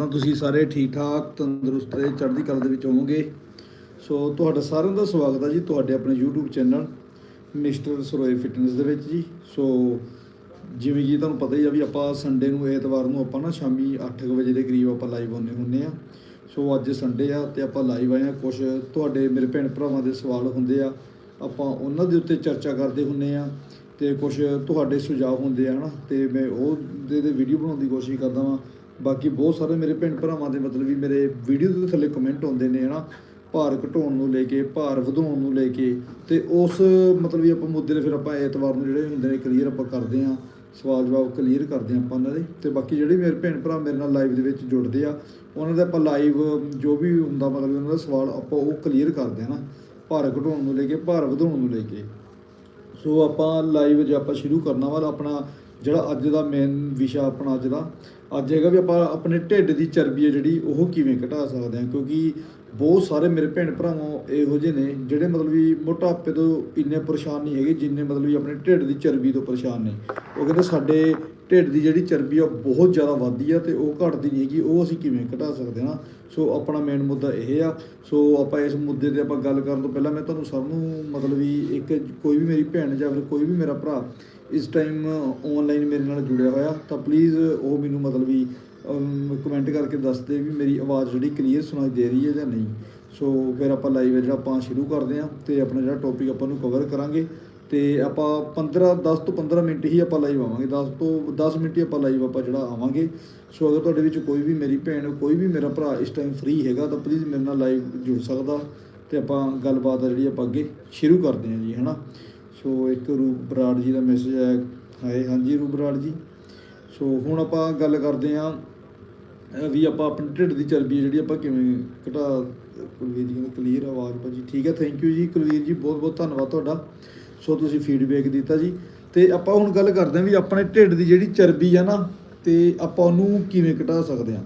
ਕਰਦਾ ਤੁਸੀਂ ਸਾਰੇ ਠੀਕ ਠਾਕ ਤੰਦਰੁਸਤ ਤੇ ਚੜ੍ਹਦੀ ਕਲਾ ਦੇ ਵਿੱਚ ਹੋਵੋਗੇ। ਸੋ ਤੁਹਾਡਾ ਸਾਰਿਆਂ ਦਾ ਸਵਾਗਤ ਹੈ ਜੀ ਤੁਹਾਡੇ ਆਪਣੇ YouTube channel mister Saroye fitness ਦੇ ਵਿੱਚ ਜੀ। ਸੋ ਜਿਵੇਂ ਕਿ ਤੁਹਾਨੂੰ ਪਤਾ ਹੀ ਆ ਵੀ ਆਪਾਂ ਸੰਡੇ ਨੂੰ, ਐਤਵਾਰ ਨੂੰ ਆਪਾਂ ਨਾ ਸ਼ਾਮੀ 8:00 ਵਜੇ ਦੇ ਕਰੀਬ ਆਪਾਂ ਲਾਈਵ ਆਉਂਦੇ ਹੁੰਦੇ ਆ। ਸੋ ਅੱਜ ਸੰਡੇ ਆ ਤੇ ਆਪਾਂ ਲਾਈਵ ਆਏ ਆ। ਕੁਝ ਤੁਹਾਡੇ ਮੇਰੇ ਭੈਣ ਭਰਾਵਾਂ ਦੇ ਸਵਾਲ ਹੁੰਦੇ ਆ। ਆਪਾਂ ਉਹਨਾਂ ਦੇ ਉੱਤੇ ਚਰਚਾ ਕਰਦੇ ਹੁੰਨੇ ਆ ਤੇ ਕੁਝ ਤੁਹਾਡੇ ਸੁਝਾਅ ਹੁੰਦੇ ਆ ਹਨਾ। ਤੇ ਮੈਂ ਉਹ ਦੇ ਵੀਡੀਓ ਬਣਾਉਣ ਦੀ ਕੋਸ਼ਿਸ਼ ਕਰਦਾ ਵਾਂ ਬਾਕੀ ਬਹੁਤ ਸਾਰੇ ਮੇਰੇ ਭੈਣ ਭਰਾਵਾਂ ਦੇ ਮਤਲਬ ਵੀ ਮੇਰੇ ਵੀਡੀਓ ਦੇ ਥੱਲੇ ਕਮੈਂਟ ਆਉਂਦੇ ਨੇ, ਹਨਾ? ਭਾਰ ਘਟਾਉਣ ਨੂੰ ਲੈ ਕੇ, ਭਾਰ ਵਧਾਉਣ ਨੂੰ ਲੈ ਕੇ ਤੇ ਉਸ ਮਤਲਬ ਵੀ ਆਪਾਂ ਮੁੱਦੇ ਦੇ ਫਿਰ ਆਪਾਂ ਐਤਵਾਰ ਨੂੰ ਜਿਹੜੇ ਹੁੰਦੇ ਨੇ ਕਲੀਅਰ ਆਪਾਂ ਕਰਦੇ ਆ ਸਵਾਲ ਜਵਾਬ ਕਲੀਅਰ ਕਰਦੇ ਆ ਆਪਾਂ ਉਹਨਾਂ ਦੇ। ਤੇ ਬਾਕੀ ਜਿਹੜੇ ਮੇਰੇ ਭੈਣ ਭਰਾ ਮੇਰੇ ਨਾਲ ਲਾਈਵ ਦੇ ਵਿੱਚ ਜੁੜਦੇ ਆ, ਉਹਨਾਂ ਦਾ ਆਪਾਂ ਲਾਈਵ ਜੋ ਵੀ ਹੁੰਦਾ ਮਤਲਬ ਉਹਨਾਂ ਦਾ ਸਵਾਲ ਆਪਾਂ ਉਹ ਕਲੀਅਰ ਕਰਦੇ ਆ ਨਾ। ਭਾਰ ਘਟਾਉਣ ਨੂੰ ਲੈ ਕੇ, ਭਾਰ ਵਧਾਉਣ ਨੂੰ ਲੈ ਕੇ। ਸੋ ਆਪਾਂ ਲਾਈਵ ਜੇ ਆਪਾਂ ਸ਼ੁਰੂ ਕਰਨਾ ਵਾ, ਆਪਣਾ ਜਿਹੜਾ ਅੱਜ ਦਾ ਮੇਨ ਵਿਸ਼ਾ ਆਪਣਾ ਅੱਜ ਦਾ ਅੱਜ ਹੈਗਾ ਵੀ ਆਪਾਂ ਆਪਣੇ ਢਿੱਡ ਦੀ ਚਰਬੀ ਹੈ ਜਿਹੜੀ, ਉਹ ਕਿਵੇਂ ਘਟਾ ਸਕਦੇ ਹਾਂ? ਕਿਉਂਕਿ ਬਹੁਤ ਸਾਰੇ ਮੇਰੇ ਭੈਣ ਭਰਾਵਾਂ ਇਹੋ ਜਿਹੇ ਨੇ ਜਿਹੜੇ ਮਤਲਬ ਵੀ ਮੋਟਾਪੇ ਤੋਂ ਇੰਨੇ ਪਰੇਸ਼ਾਨ ਨਹੀਂ ਹੈਗੇ ਜਿੰਨੇ ਮਤਲਬ ਵੀ ਆਪਣੇ ਢਿੱਡ ਦੀ ਚਰਬੀ ਤੋਂ ਪਰੇਸ਼ਾਨ ਨੇ। ਉਹ ਕਹਿੰਦੇ ਸਾਡੇ ਢਿੱਡ ਦੀ ਜਿਹੜੀ ਚਰਬੀ ਆ, ਉਹ ਬਹੁਤ ਜ਼ਿਆਦਾ ਵੱਧਦੀ ਆ ਤੇ ਉਹ ਘਟਦੀ ਨਹੀਂ ਹੈਗੀ, ਉਹ ਅਸੀਂ ਕਿਵੇਂ ਘਟਾ ਸਕਦੇ ਹਾਂ? ਸੋ ਆਪਣਾ ਮੇਨ ਮੁੱਦਾ ਇਹ ਆ। ਸੋ ਆਪਾਂ ਇਸ ਮੁੱਦੇ ਤੇ ਆਪਾਂ ਗੱਲ ਕਰਨ ਤੋਂ ਪਹਿਲਾਂ ਮੈਂ ਤੁਹਾਨੂੰ ਸਭ ਨੂੰ ਮਤਲਬ ਵੀ ਇੱਕ ਕੋਈ ਵੀ ਮੇਰੀ ਭੈਣ ਜਾਂ ਫਿਰ ਕੋਈ ਵੀ ਮੇਰਾ ਭਰਾ ਇਸ ਟਾਈਮ ਆਨਲਾਈਨ ਮੇਰੇ ਨਾਲ ਜੁੜਿਆ ਹੋਇਆ, ਤਾਂ ਪਲੀਜ਼ ਉਹ ਮੈਨੂੰ ਮਤਲਬ ਵੀ ਕਮੈਂਟ ਕਰਕੇ ਦੱਸ ਦੇ ਵੀ ਮੇਰੀ ਆਵਾਜ਼ ਜਿਹੜੀ ਕਲੀਅਰ ਸੁਣਾਈ ਦੇ ਰਹੀ ਹੈ ਜਾਂ ਨਹੀਂ। ਸੋ ਫਿਰ ਆਪਾਂ ਲਾਈਵ ਹੈ ਜਿਹੜਾ ਆਪਾਂ ਸ਼ੁਰੂ ਕਰਦੇ ਹਾਂ ਤੇ ਆਪਣਾ ਜਿਹੜਾ ਟੌਪਿਕ ਆਪਾਂ ਨੂੰ ਕਵਰ ਕਰਾਂਗੇ। ਤੇ ਆਪਾਂ 15 10 ਤੋਂ 15 ਮਿੰਟ ਹੀ ਆਪਾਂ ਲਾਈਵ ਆਵਾਂਗੇ। 10 ਤੋਂ 10 ਮਿੰਟ ਹੀ ਆਪਾਂ ਲਾਈਵ ਆਪਾਂ ਜਿਹੜਾ ਆਵਾਂਗੇ। ਸੋ ਅਗਰ ਤੁਹਾਡੇ ਵਿੱਚ ਕੋਈ ਵੀ ਮੇਰੀ ਭੈਣ, ਕੋਈ ਵੀ ਮੇਰਾ ਭਰਾ ਇਸ ਟਾਈਮ ਫ੍ਰੀ ਹੈਗਾ, ਤਾਂ ਪਲੀਜ਼ ਮੇਰੇ ਨਾਲ ਲਾਈਵ ਜੁੜ ਸਕਦਾ। ਤੇ ਆਪਾਂ ਗੱਲਬਾਤ ਆ ਜਿਹੜੀ ਆਪਾਂ ਅੱਗੇ ਸ਼ੁਰੂ ਕਰਦੇ ਹਾਂ ਜੀ, ਹਨਾ? ਸੋ ਇੱਕ ਰੂਪ ਬਰਾੜ ਜੀ ਦਾ ਮੈਸੇਜ ਆਇਆ ਹਾਏ ਹਾਂਜੀ ਰੂਪ ਬਰਾੜ ਜੀ। ਸੋ ਹੁਣ ਆਪਾਂ ਗੱਲ ਕਰਦੇ ਹਾਂ ਵੀ ਆਪਾਂ ਆਪਣੇ ਢਿੱਡ ਦੀ ਚਰਬੀ ਹੈ ਜਿਹੜੀ ਆਪਾਂ ਕਿਵੇਂ ਘਟਾ ਕੁਲਵੀਰ ਜੀ ਕਹਿੰਦੇ ਕਲੀਅਰ ਆਵਾਜ਼ ਭਾਜੀ। ਠੀਕ ਹੈ ਥੈਂਕ ਯੂ ਜੀ। ਕੁਲਵੀਰ ਜੀ, ਬਹੁਤ ਬਹੁਤ ਧੰਨਵਾਦ ਤੁਹਾਡਾ। ਸੋ ਤੁਸੀਂ ਫੀਡਬੈਕ ਦਿੱਤਾ ਜੀ। ਤੇ ਆਪਾਂ ਹੁਣ ਗੱਲ ਕਰਦੇ ਹਾਂ ਵੀ ਆਪਣੇ ਢਿੱਡ ਦੀ ਜਿਹੜੀ ਚਰਬੀ ਆ ਨਾ, ਤੇ ਆਪਾਂ ਉਹਨੂੰ ਕਿਵੇਂ ਘਟਾ ਸਕਦੇ ਹਾਂ।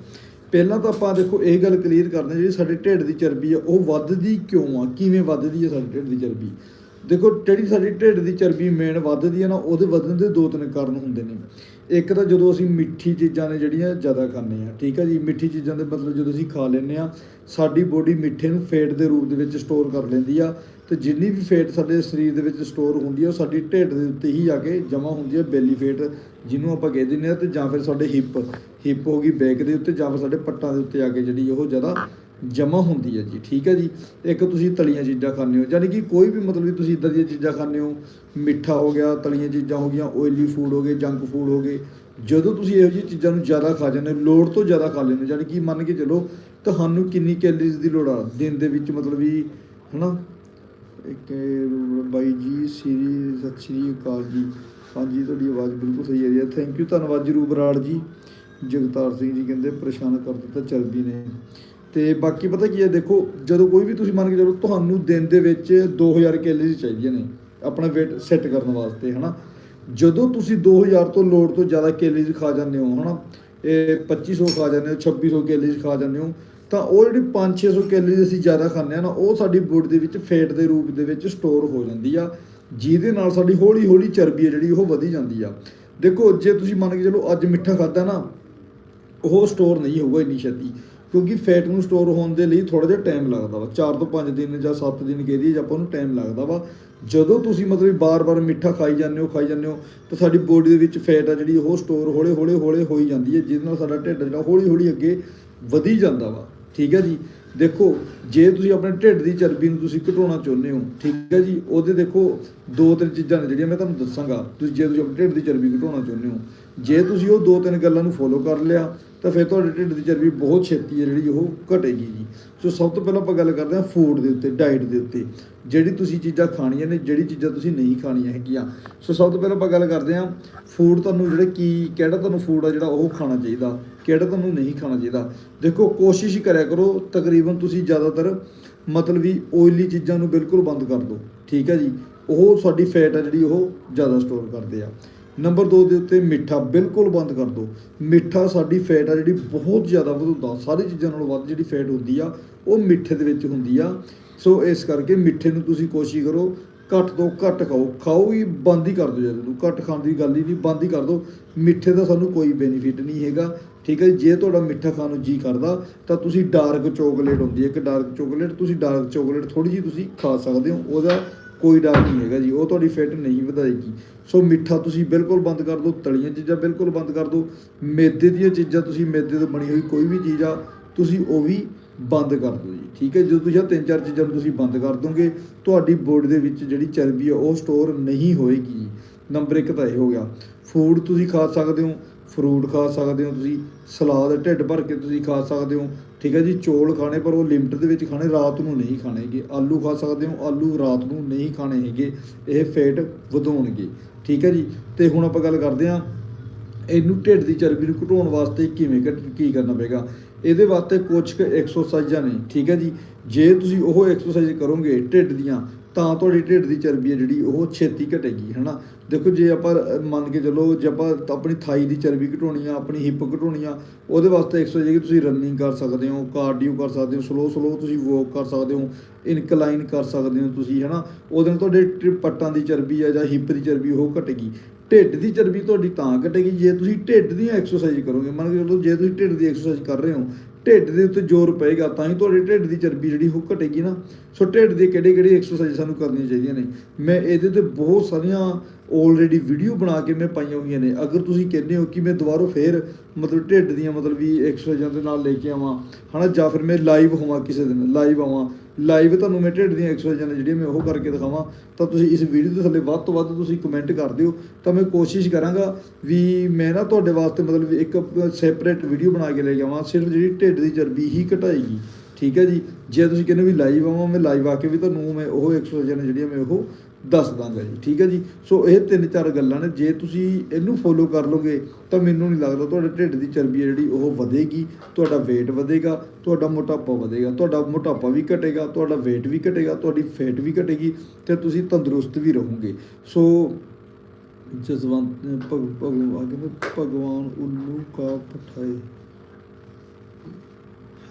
ਪਹਿਲਾਂ ਤਾਂ ਆਪਾਂ ਦੇਖੋ, ਇਹ ਗੱਲ ਕਲੀਅਰ ਕਰਦੇ ਹਾਂ, ਜਿਹੜੀ ਸਾਡੇ ਢਿੱਡ ਦੀ ਚਰਬੀ ਆ, ਉਹ ਵੱਧਦੀ ਕਿਉਂ ਆ? ਕਿਵੇਂ ਵੱਧਦੀ ਆ ਸਾਡੇ ਢਿੱਡ ਦੀ ਚਰਬੀ? ਦੇਖੋ, ਜਿਹੜੀ ਸਾਡੀ ਢਿੱਡ ਦੀ ਚਰਬੀ ਮੇਨ ਵੱਧਦੀ ਹੈ ਨਾ, ਉਹਦੇ ਵਧਣ ਦੇ ਦੋ ਤਿੰਨ ਕਾਰਨ ਹੁੰਦੇ ਨੇ। ਇੱਕ ਤਾਂ ਜਦੋਂ ਅਸੀਂ ਮਿੱਠੀ ਚੀਜ਼ਾਂ ਨੇ ਜਿਹੜੀਆਂ, ਜ਼ਿਆਦਾ ਖਾਂਦੇ ਆ ਠੀਕ ਆ ਜੀ? ਮਿੱਠੀ ਚੀਜ਼ਾਂ ਦੇ ਮਤਲਬ ਜਦੋਂ ਅਸੀਂ ਖਾ ਲੈਂਦੇ ਆ ਸਾਡੀ ਬੋਡੀ ਮਿੱਠੇ ਨੂੰ ਫੈਟ ਦੇ ਰੂਪ ਦੇ ਵਿੱਚ ਸਟੋਰ ਕਰ ਲੈਂਦੀ ਆ ਤੇ ਜਿੰਨੀ ਵੀ ਫੈਟ ਸਾਡੇ ਸਰੀਰ ਦੇ ਵਿੱਚ ਸਟੋਰ ਹੁੰਦੀ ਆ, ਉਹ ਸਾਡੀ ਢਿੱਡ ਦੇ ਉੱਤੇ ਹੀ ਜਾ ਕੇ ਜਮ੍ਹਾਂ ਹੁੰਦੀ ਆ ਬੈਲੀ ਫੈਟ ਜਿਹਨੂੰ ਆਪਾਂ ਕਹਿ ਦਿੰਦੇ ਆ ਤੇ ਜਾਂ ਫਿਰ ਸਾਡੇ ਹਿੱਪ ਹਿੱਪ ਹੋ ਗਈ ਬੈਕ ਦੇ ਉੱਤੇ, ਜਾਂ ਫਿਰ ਸਾਡੇ ਪੱਟਾਂ ਦੇ ਉੱਤੇ ਆ ਕੇ ਜਿਹੜੀ ਉਹ ਜ਼ਿਆਦਾ ਜਮਾ ਹੁੰਦੀ ਹੈ ਜੀ, ਠੀਕ ਹੈ ਜੀ? ਇੱਕ ਤੁਸੀਂ ਤਲੀਆਂ ਚੀਜ਼ਾਂ ਖਾਂਦੇ ਹੋ ਯਾਨੀ ਕਿ ਕੋਈ ਵੀ ਮਤਲਬ ਵੀ ਤੁਸੀਂ ਇਦਾਂ ਦੀਆਂ ਚੀਜ਼ਾਂ ਖਾਂਦੇ ਹੋ, ਮਿੱਠਾ ਹੋ ਗਿਆ, ਤਲੀਆਂ ਚੀਜ਼ਾਂ ਹੋ ਗਈਆਂ ਆਇਲੀ ਫੂਡ ਹੋ ਗਏ ਜੰਕ ਫੂਡ ਹੋ ਗਏ, ਜਦੋਂ ਤੁਸੀਂ ਇਹੋ ਜਿਹੀ ਚੀਜ਼ਾਂ ਨੂੰ ਜ਼ਿਆਦਾ ਖਾ ਜਾਂਦੇ ਹੋ, ਲੋੜ ਤੋਂ ਜ਼ਿਆਦਾ ਖਾ ਲੈਂਦੇ ਹੋ ਯਾਨੀ ਕਿ ਮੰਨ ਕੇ ਚਲੋ ਤੁਹਾਨੂੰ ਕਿੰਨੀ ਕੈਲਰੀਜ਼ ਦੀ ਲੋੜ ਆ, ਦਿਨ ਦੇ ਵਿੱਚ ਮਤਲਬ ਵੀ, ਹਨਾ? ਇੱਕ ਬਾਈ ਜੀ, ਸ੍ਰੀ, ਸਤਿ ਸ਼੍ਰੀ ਅਕਾਲ ਜੀ। ਹਾਂਜੀ, ਤੁਹਾਡੀ ਆਵਾਜ਼ ਬਿਲਕੁਲ ਸਹੀ ਆ ਰਹੀ ਹੈ। ਥੈਂਕ ਯੂ ਧੰਨਵਾਦ ਜੀ ਰੂਬਰਾੜ ਜੀ। ਜਗਤਾਰ ਸਿੰਘ ਜੀ ਕਹਿੰਦੇ, ਪਰੇਸ਼ਾਨ ਕਰ ਦਿੱਤਾ, ਚਰਬੀ ਨੇ। ਤੇ ਬਾਕੀ ਪਤਾ ਕੀ ਹੈ, ਦੇਖੋ, ਜਦੋਂ ਕੋਈ ਵੀ ਤੁਸੀਂ ਮੰਨ ਕੇ ਚਲੋ ਤੁਹਾਨੂੰ ਦਿਨ ਦੇ ਵਿੱਚ 2000 ਕੈਲਰੀ ਚਾਹੀਦੀਆਂ ਨੇ ਆਪਣਾ weight ਸੈੱਟ ਕਰਨ ਵਾਸਤੇ, ਹਨਾ? ਜਦੋਂ ਤੁਸੀਂ 2000 ਤੋਂ ਲੋੜ ਤੋਂ ਜ਼ਿਆਦਾ ਕੈਲਰੀਜ਼ ਖਾ ਜਾਂਦੇ ਹੋ, ਹਨਾ? ਇਹ 2500 ਖਾ ਜਾਂਦੇ ਹੋ 2600 ਕੈਲਰੀਜ਼ ਖਾ ਜਾਂਦੇ ਹੋ, ਤਾਂ ਉਹ ਜਿਹੜੀ 5-600 ਕੈਲਰੀਜ਼ ਅਸੀਂ ਜ਼ਿਆਦਾ ਖਾਂਦੇ ਆ ਨਾ, ਉਹ ਸਾਡੀ ਬੋਡੀ ਦੇ ਵਿੱਚ ਫੈਟ ਦੇ ਰੂਪ ਦੇ ਵਿੱਚ ਸਟੋਰ ਹੋ ਜਾਂਦੀ ਆ। ਜਿਹਦੇ ਨਾਲ ਸਾਡੀ ਹੌਲੀ ਹੌਲੀ ਚਰਬੀ ਹੈ ਜਿਹੜੀ, ਉਹ ਵਧੀ ਜਾਂਦੀ ਆ। ਦੇਖੋ, ਜੇ ਤੁਸੀਂ ਮੰਨ ਕੇ ਚਲੋ ਅੱਜ ਮਿੱਠਾ ਖਾਦਾ ਨਾ, ਉਹ ਸਟੋਰ ਨਹੀਂ ਹੋਊਗਾ ਇੰਨੀ ਛੇਤੀ। ਕਿਉਂਕਿ ਫੈਟ ਨੂੰ ਸਟੋਰ ਹੋਣ ਦੇ ਲਈ ਥੋੜਾ ਜਿਹਾ ਟਾਈਮ ਲੱਗਦਾ ਵਾ। 4 ਤੋਂ 5 ਦਿਨ ਜਾਂ 7 ਦਿਨ ਕਹਿ ਦਈਏ, ਜੇ ਆਪਾਂ ਨੂੰ ਟਾਈਮ ਲੱਗਦਾ ਵਾ। ਜਦੋਂ ਤੁਸੀਂ ਮਤਲਬ ਬਾਰ-ਬਾਰ ਮਿੱਠਾ ਖਾਈ ਜਾਂਦੇ ਹੋ, ਖਾਈ ਜਾਂਦੇ ਹੋ, ਤਾਂ ਸਾਡੀ ਬੋਡੀ ਦੇ ਵਿੱਚ ਫੈਟ ਆ ਜਿਹੜੀ, ਉਹ ਸਟੋਰ ਹੌਲੇ ਹੌਲੇ ਹੌਲੇ ਹੋਈ ਜਾਂਦੀ ਹੈ, ਜਿਹਦੇ ਨਾਲ ਸਾਡਾ ਢਿੱਡ ਜਿਹੜਾ ਹੌਲੀ ਹੌਲੀ ਅੱਗੇ ਵਧੀ ਜਾਂਦਾ ਵਾ। ਠੀਕ ਹੈ ਜੀ? ਦੇਖੋ, ਜੇ ਤੁਸੀਂ ਆਪਣੇ ਢਿੱਡ ਦੀ ਚਰਬੀ ਨੂੰ ਤੁਸੀਂ ਘਟਾਉਣਾ ਚਾਹੁੰਦੇ ਹੋ, ਠੀਕ ਹੈ ਜੀ? ਉਹਦੇ ਦੇਖੋ ਦੋ ਤਿੰਨ ਚੀਜ਼ਾਂ ਨੇ ਜਿਹੜੀਆਂ ਮੈਂ ਤੁਹਾਨੂੰ ਦੱਸਾਂਗਾ। ਤੁਸੀਂ ਜੇ ਤੁਸੀਂ ਆਪਣੇ ਢਿੱਡ ਦੀ ਚਰਬੀ ਘਟਾਉਣਾ ਚਾਹੁੰਦੇ ਹੋ ਜੇ ਤੁਸੀਂ ਉਹ ਦੋ ਤਿੰਨ ਗੱਲਾਂ ਨੂੰ ਫੋਲੋ ਕਰ ਲਿਆ, ਤਾਂ ਫਿਰ ਤੁਹਾਡੇ ਢਿੱਡ ਦੀ ਚਰਬੀ ਬਹੁਤ ਛੇਤੀ ਹੈ ਜਿਹੜੀ ਉਹ ਘਟੇਗੀ ਜੀ। ਸੋ ਸਭ ਤੋਂ ਪਹਿਲਾਂ ਆਪਾਂ ਗੱਲ ਕਰਦੇ ਹਾਂ ਫੂਡ ਦੇ ਉੱਤੇ ਡਾਈਟ ਦੇ ਉੱਤੇ। ਜਿਹੜੀ ਤੁਸੀਂ ਚੀਜ਼ਾਂ ਖਾਣੀਆਂ ਨੇ, ਜਿਹੜੀ ਚੀਜ਼ਾਂ ਤੁਸੀਂ ਨਹੀਂ ਖਾਣੀਆਂ ਹੈਗੀਆਂ। ਸੋ ਸਭ ਤੋਂ ਪਹਿਲਾਂ ਆਪਾਂ ਗੱਲ ਕਰਦੇ ਹਾਂ ਫੂਡ ਤੁਹਾਨੂੰ ਜਿਹੜੇ ਕੀ, ਕਿਹੜਾ ਤੁਹਾਨੂੰ ਫੂਡ ਆ ਜਿਹੜਾ ਉਹ ਖਾਣਾ ਚਾਹੀਦਾ, ਕਿਹੜਾ ਤੁਹਾਨੂੰ ਨਹੀਂ ਖਾਣਾ ਚਾਹੀਦਾ। ਦੇਖੋ, ਕੋਸ਼ਿਸ਼ ਕਰਿਆ ਕਰੋ, ਤਕਰੀਬਨ ਤੁਸੀਂ ਜ਼ਿਆਦਾਤਰ ਮਤਲਬ ਵੀ ਓਇਲੀ ਚੀਜ਼ਾਂ ਨੂੰ ਬਿਲਕੁਲ ਬੰਦ ਕਰ ਦਿਓ। ਠੀਕ ਹੈ ਜੀ? ਉਹ ਸਾਡੀ ਫੈਟ ਆ ਜਿਹੜੀ ਉਹ ਜ਼ਿਆਦਾ ਸਟੋਰ ਕਰਦੇ ਆ। ਨੰਬਰ 2 ਦੇ ਉੱਤੇ ਮਿੱਠਾ ਬਿਲਕੁਲ ਬੰਦ ਕਰ ਦਿਓ। ਮਿੱਠਾ ਸਾਡੀ ਫੈਟ ਆ ਜਿਹੜੀ ਬਹੁਤ ਜ਼ਿਆਦਾ ਵਧਾਉਂਦਾ। ਸਾਰੀ ਚੀਜ਼ਾਂ ਨਾਲੋਂ ਵੱਧ ਜਿਹੜੀ ਫੈਟ ਹੁੰਦੀ ਆ, ਉਹ ਮਿੱਠੇ ਦੇ ਵਿੱਚ ਹੁੰਦੀ ਆ। ਸੋ ਇਸ ਕਰਕੇ ਮਿੱਠੇ ਨੂੰ ਤੁਸੀਂ ਕੋਸ਼ਿਸ਼ ਕਰੋ, ਘੱਟ ਤੋਂ ਘੱਟ ਖਾਓ। ਖਾਓ ਹੀ ਬੰਦ ਹੀ ਕਰ ਦਿਓ ਜਦੋਂ। ਘੱਟ ਖਾਣ ਦੀ ਗੱਲ ਹੀ ਨਹੀਂ, ਬੰਦ ਹੀ ਕਰ ਦਿਓ। ਮਿੱਠੇ ਦਾ ਸਾਨੂੰ ਕੋਈ ਬੈਨੀਫਿਟ ਨਹੀਂ ਹੈਗਾ। ਠੀਕ ਹੈ ਜੀ। ਜੇ ਤੁਹਾਡਾ ਮਿੱਠਾ ਖਾਣ ਨੂੰ ਜੀ ਕਰਦਾ, ਤਾਂ ਤੁਸੀਂ ਡਾਰਕ ਚੋਕਲੇਟ ਹੁੰਦੀ ਹੈ ਇੱਕ ਡਾਰਕ ਚੋਕਲੇਟ ਤੁਸੀਂ ਡਾਰਕ ਚੋਕਲੇਟ ਥੋੜੀ ਜੀ ਤੁਸੀਂ ਖਾ ਸਕਦੇ ਹੋ। ਉਹਦਾ ਕੋਈ ਡਰ ਨਹੀਂ ਹੈਗਾ ਜੀ, ਉਹ ਤੁਹਾਡੀ ਫਿੱਟ ਨਹੀਂ ਵਧਾਏਗੀ। ਸੋ ਮਿੱਠਾ ਤੁਸੀਂ ਬਿਲਕੁਲ ਬੰਦ ਕਰ ਦਿਓ, ਤਲੀਆਂ ਚੀਜ਼ਾਂ ਬਿਲਕੁਲ ਬੰਦ ਕਰ ਦਿਓ। ਮੈਦੇ ਦੀਆਂ ਚੀਜ਼ਾਂ ਤੁਸੀਂ ਮੈਦੇ ਤੋਂ ਬਣੀ ਹੋਈ ਕੋਈ ਵੀ ਚੀਜ਼ ਆ, ਤੁਸੀਂ ਉਹ ਵੀ ਬੰਦ ਕਰ ਦਿਓ ਜੀ, ਠੀਕ ਹੈ? ਜਦੋਂ ਤੁਸੀਂ ਆਹ ਤਿੰਨ ਚਾਰ ਚੀਜ਼ਾਂ ਨੂੰ ਤੁਸੀਂ ਬੰਦ ਕਰ ਦੋਗੇ, ਤੁਹਾਡੀ ਬੋਡੀ ਦੇ ਵਿੱਚ ਜਿਹੜੀ ਚਰਬੀ ਆ, ਉਹ ਸਟੋਰ ਨਹੀਂ ਹੋਏਗੀ ਜੀ। ਨੰਬਰ 1 ਤਾਂ ਇਹ ਹੋ ਗਿਆ ਫੂਡ ਤੁਸੀਂ ਖਾ ਸਕਦੇ ਹੋ ਫਰੂਟ ਖਾ ਸਕਦੇ ਹੋ ਤੁਸੀਂ, ਸਲਾਦ, ਢਿੱਡ ਭਰ ਕੇ ਤੁਸੀਂ ਖਾ ਸਕਦੇ ਹੋ ਠੀਕ ਹੈ ਜੀ, ਚੌਲ ਖਾਣੇ, ਪਰ ਉਹ ਲਿਮਟ ਦੇ ਵਿੱਚ ਖਾਣੇ, ਰਾਤ ਨੂੰ ਨਹੀਂ ਖਾਣੇ ਹੈਗੇ। ਆਲੂ ਖਾ ਸਕਦੇ ਹੋ, ਆਲੂ ਰਾਤ ਨੂੰ ਨਹੀਂ ਖਾਣੇ ਹੈਗੇ। ਇਹ ਫੈਟ ਵਧਾਉਣਗੇ। ਠੀਕ ਹੈ ਜੀ, ਤੇ ਹੁਣ ਆਪਾਂ ਗੱਲ ਕਰਦੇ ਹਾਂ, ਇਹਨੂੰ ਢਿੱਡ ਦੀ ਚਰਬੀ ਨੂੰ ਘਟਾਉਣ ਵਾਸਤੇ ਕਿਵੇਂ ਘਟ- ਕੀ ਕਰਨਾ ਪਏਗਾ? ਇਹਦੇ ਵਾਸਤੇ ਕੁਝ ਕੁ ਐਕਸਰਸਾਈਜ਼ਾਂ ਨੇ ਠੀਕ ਹੈ ਜੀ, ਜੇ ਤੁਸੀਂ ਉਹ ਐਕਸਰਸਾਈਜ਼ ਕਰੋਗੇ ਢਿੱਡ ਦੀਆਂ ਤਾਂ ਤੁਹਾਡੀ ਢਿੱਡ ਦੀ ਚਰਬੀ ਹੈ ਜਿਹੜੀ, ਉਹ ਛੇਤੀ ਘਟੇਗੀ, ਹਨਾ? ਦੇਖੋ, ਜੇ ਆਪਾਂ ਮੰਨ ਕੇ ਚੱਲੋ, ਜੇ ਆਪਾਂ ਆਪਣੀ ਥਾਈ ਦੀ ਚਰਬੀ ਘਟਾਉਣੀ ਆ, ਆਪਣੀ ਹਿੱਪ ਘਟਾਉਣੀ ਆ, ਉਹਦੇ ਵਾਸਤੇ ਐਕਸਰਸਾਈਜ਼ ਕਿ ਤੁਸੀਂ ਰਨਿੰਗ ਕਰ ਸਕਦੇ ਹੋ ਕਾਰਡੀਓ ਕਰ ਸਕਦੇ ਹੋ ਸਲੋ ਸਲੋ ਤੁਸੀਂ ਵੋਕ ਕਰ ਸਕਦੇ ਹੋ ਇਨਕਲਾਈਨ ਕਰ ਸਕਦੇ ਹੋ ਤੁਸੀਂ, ਹਨਾ? ਉਹਦੇ ਨਾਲ ਤੁਹਾਡੇ ਟ- ਪੱਟਾਂ ਦੀ ਚਰਬੀ ਆ ਜਾਂ ਹਿੱਪ ਦੀ ਚਰਬੀ, ਉਹ ਘਟੇਗੀ। ਢਿੱਡ ਦੀ ਚਰਬੀ ਤੁਹਾਡੀ ਤਾਂ ਘਟੇਗੀ, ਜੇ ਤੁਸੀਂ ਢਿੱਡ ਦੀਆਂ ਐਕਸਰਸਾਈਜ਼ ਕਰੋਗੇ, ਮੰਨ ਕੇ ਚੱਲੋ, ਜੇ ਤੁਸੀਂ ਢਿੱਡ ਦੀ ਐਕਸਰਸਾਈਜ਼ ਕਰ ਰਹੇ ਹੋ ਢਿੱਡ ਦੇ ਉੱਤੇ ਜ਼ੋਰ ਪਏਗਾ, ਤਾਂ ਹੀ ਤੁਹਾਡੇ ਢਿੱਡ ਦੀ ਚਰਬੀ ਜਿਹੜੀ ਉਹ ਘਟੇਗੀ ਨਾ। ਸੋ ਢਿੱਡ ਦੀ ਕਿਹੜੇ ਕਿਹੜੇ ਐਕਸਰਸਾਈਜ਼ ਸਾਨੂੰ ਕਰਨੀਆਂ ਚਾਹੀਦੀਆਂ ਨੇ। ਮੈਂ ਇਹਦੇ ਤੇ ਬਹੁਤ ਸਾਰੀਆਂ ਆਲਰੇਡੀ ਵੀਡੀਓ ਬਣਾ ਕੇ ਮੈਂ ਪਾਈਆਂ ਹੋਈਆਂ ਨੇ। ਅਗਰ ਤੁਸੀਂ ਕਹਿੰਦੇ ਹੋ ਕਿ ਮੈਂ ਦੁਬਾਰਾ ਫੇਰ ਮਤਲਬ ਢਿੱਡ ਦੀਆਂ ਮਤਲਬ ਵੀ ਐਕਸਰਸਾਈਜ਼ਾਂ ਦੇ ਨਾਲ ਲੈ ਕੇ ਆਵਾਂ, ਹਨਾ, ਜਾਂ ਫਿਰ ਮੈਂ ਲਾਈਵ ਹੋਵਾਂ ਕਿਸੇ ਦਿਨ ਲਾਈਵ ਆਵਾਂ ਲਾਈਵ ਤੁਹਾਨੂੰ ਮੈਂ ਢਿੱਡ ਦੀਆਂ ਐਕਸਰਸਾਈਜ਼ਾਂ ਨੇ ਜਿਹੜੀਆਂ ਮੈਂ ਉਹ ਕਰਕੇ ਦਿਖਾਵਾਂ, ਤਾਂ ਤੁਸੀਂ ਇਸ ਵੀਡੀਓ ਦੇ ਥੱਲੇ ਵੱਧ ਤੋਂ ਵੱਧ ਤੁਸੀਂ ਕਮੈਂਟ ਕਰ ਦਿਓ। ਤਾਂ ਮੈਂ ਕੋਸ਼ਿਸ਼ ਕਰਾਂਗਾ ਵੀ ਮੈਂ ਨਾ ਤੁਹਾਡੇ ਵਾਸਤੇ ਮਤਲਬ ਇੱਕ ਸੈਪਰੇਟ ਵੀਡੀਓ ਬਣਾ ਕੇ ਲੈ ਜਾਵਾਂ ਸਿਰਫ ਜਿਹੜੀ ਢਿੱਡ ਦੀ ਚਰਬੀ ਹੀ ਘਟਾਏਗੀ। ਠੀਕ ਹੈ ਜੀ? ਜੇ ਤੁਸੀਂ ਕਹਿੰਦੇ ਵੀ ਲਾਈਵ ਆਵਾਂ, ਮੈਂ ਲਾਈਵ ਆ ਕੇ ਵੀ ਤੁਹਾਨੂੰ ਮੈਂ ਉਹ ਐਕਸਰਸਾਈਜ਼ਾਂ ਨੇ ਜਿਹੜੀਆਂ ਮੈਂ ਉਹ ਦੱਸ ਦਾਂਗਾ ਜੀ, ਠੀਕ ਹੈ ਜੀ। ਸੋ ਇਹ ਤਿੰਨ ਚਾਰ ਗੱਲਾਂ ਨੇ। ਜੇ ਤੁਸੀਂ ਇਹਨੂੰ ਫੋਲੋ ਕਰ ਲਓਗੇ ਤਾਂ ਮੈਨੂੰ ਨਹੀਂ ਲੱਗਦਾ ਤੁਹਾਡੇ ਢਿੱਡ ਦੀ ਚਰਬੀ ਹੈ ਜਿਹੜੀ, ਉਹ ਵਧੇਗੀ। ਤੁਹਾਡਾ weight ਵਧੇਗਾ, ਤੁਹਾਡਾ ਮੋਟਾਪਾ ਵਧੇਗਾ। ਤੁਹਾਡਾ ਮੋਟਾਪਾ ਵੀ ਘਟੇਗਾ, ਤੁਹਾਡਾ weight ਵੀ ਘਟੇਗਾ, ਤੁਹਾਡੀ ਫੈਟ ਵੀ ਘਟੇਗੀ ਤੇ ਤੁਸੀਂ ਤੰਦਰੁਸਤ ਵੀ ਰਹੋਗੇ। ਸੋ ਜਸਵੰਤ ਭਗ, ਭਗਵਾਨ ਕਹਿੰਦੇ ਭਗਵਾਨ ਉੱਲੂ ਕਾ ਪਠਾਏ।